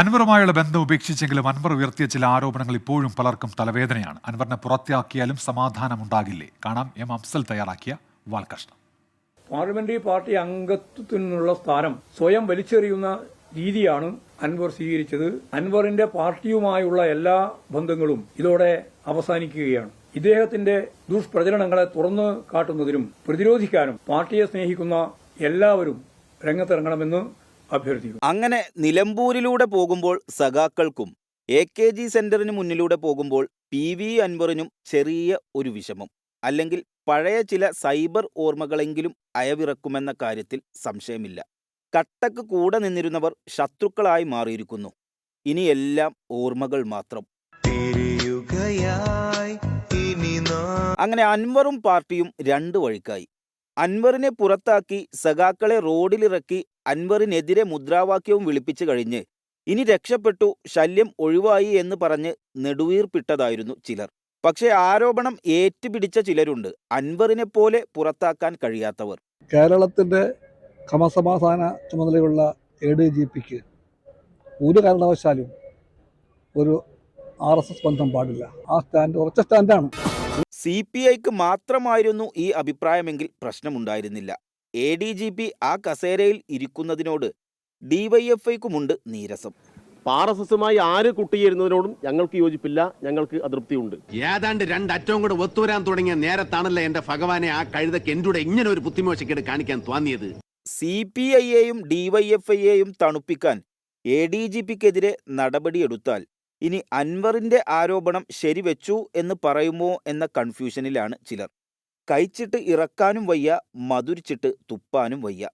അൻവറുമായുള്ള ബന്ധം ഉപേക്ഷിച്ചെങ്കിലും അൻവർ ഉയർത്തിയ ചില ആരോപണങ്ങൾ ഇപ്പോഴും പലർക്കും തലവേദനയാണ്. അൻവറിനെ പുറത്താക്കിയാലും സമാധാനമുണ്ടാകില്ലേ? കാണാം. എം അഫ്സൽ തയ്യാറാക്കിയ വാൾകഷ്ണം പാർലമെന്ററി പാർട്ടി അംഗത്വത്തിൽ നിന്നുള്ള സ്ഥാനം സ്വയം വലിച്ചെറിയുന്ന രീതിയാണ് അൻവർ സ്വീകരിച്ചത്. അൻവറിന്റെ പാർട്ടിയുമായുള്ള എല്ലാ ബന്ധങ്ങളും ഇതോടെ അവസാനിക്കുകയാണ്. ഇദ്ദേഹത്തിന്റെ ദുഷ്പ്രചരണങ്ങളെ തുറന്നു കാട്ടുന്നതിനും പ്രതിരോധിക്കാനും പാർട്ടിയെ സ്നേഹിക്കുന്ന എല്ലാവരും രംഗത്തിറങ്ങണമെന്ന് അഭ്യർത്ഥിക്കുന്നു. അങ്ങനെ നിലമ്പൂരിലൂടെ പോകുമ്പോൾ സഖാക്കൾക്കും എ കെ ജി സെന്ററിന് മുന്നിലൂടെ പോകുമ്പോൾ പി വി അൻവറിനും ചെറിയ ഒരു വിഷമം. അല്ലെങ്കിൽ പഴയ ചില സൈബർ ഓർമ്മകളെങ്കിലും അയവിറക്കുമെന്ന കാര്യത്തിൽ സംശയമില്ല. കട്ടക്ക് കൂടെ നിന്നിരുന്നവർ ശത്രുക്കളായി മാറിയിരിക്കുന്നു. ഇനി എല്ലാം ഓർമ്മകൾ മാത്രം. അങ്ങനെ അൻവറും പാർട്ടിയും രണ്ട് വഴിക്കായി. അൻവറിനെ പുറത്താക്കി സഖാക്കളെ റോഡിലിറക്കി അൻവറിനെതിരെ മുദ്രാവാക്യവും വിളിപ്പിച്ചു കഴിഞ്ഞ്. ഇനി രക്ഷപ്പെട്ടു ശല്യം ഒഴിവായി എന്ന് പറഞ്ഞ് നെടുവീർപ്പിട്ടതായിരുന്നു ചിലർ. പക്ഷേ ആരോപണം ഏറ്റുപിടിച്ച ചിലരുണ്ട്. അൻവറിനെ പോലെ പുറത്താക്കാൻ കഴിയാത്തവർ. കേരളത്തിന്റെ ക്രമസമാധാന ചുമതലയുള്ള എ ഡി ജി പിക്ക് ഒരു കാരണവശാലും ഒരു ആർ എസ് എസ് ബന്ധം പാടില്ല. ആ സ്റ്റാൻഡ് ഉറച്ച സ്റ്റാൻഡാണ്. സി പി ഐക്ക് മാത്രമായിരുന്നു ഈ അഭിപ്രായമെങ്കിൽ പ്രശ്നമുണ്ടായിരുന്നില്ല. എ ഡി ജി പി ആ കസേരയിൽ ഇരിക്കുന്നതിനോട് ഡിവൈഎഫ്ഐക്കുമുണ്ട് നീരസം. ആർ എസ് എസുമായി ആര് കുട്ടിയിരുന്നതിനോടും ഞങ്ങൾക്ക് യോജിപ്പില്ല ഞങ്ങൾക്ക് അതൃപ്തിയുണ്ട്. ഏതാണ്ട് രണ്ട് അറ്റവും കൂടെ ഒത്തുവരാൻ തുടങ്ങിയ നേരത്താണല്ലോ എന്റെ ഭഗവാനെ ആ കഴുതക്ക് എന്റെ ഇങ്ങനെ ഒരു ബുദ്ധിമോശക്കേട് കാണിക്കാൻ തോന്നിയത്? സി പി ഐയെയും ഡിവൈഎഫ്ഐയെയും തണുപ്പിക്കാൻ എ ഡി ജി പിക്കെതിരെ നടപടിയെടുത്താൽ ഇനി അൻവറിന്റെ ആരോപണം ശരിവെച്ചു എന്ന് പറയുമോ എന്ന കൺഫ്യൂഷനിലാണ് ചിലർ. കഴിച്ചിട്ട് ഇറക്കാനും വയ്യ മധുരിച്ചിട്ട് തുപ്പാനും വയ്യ.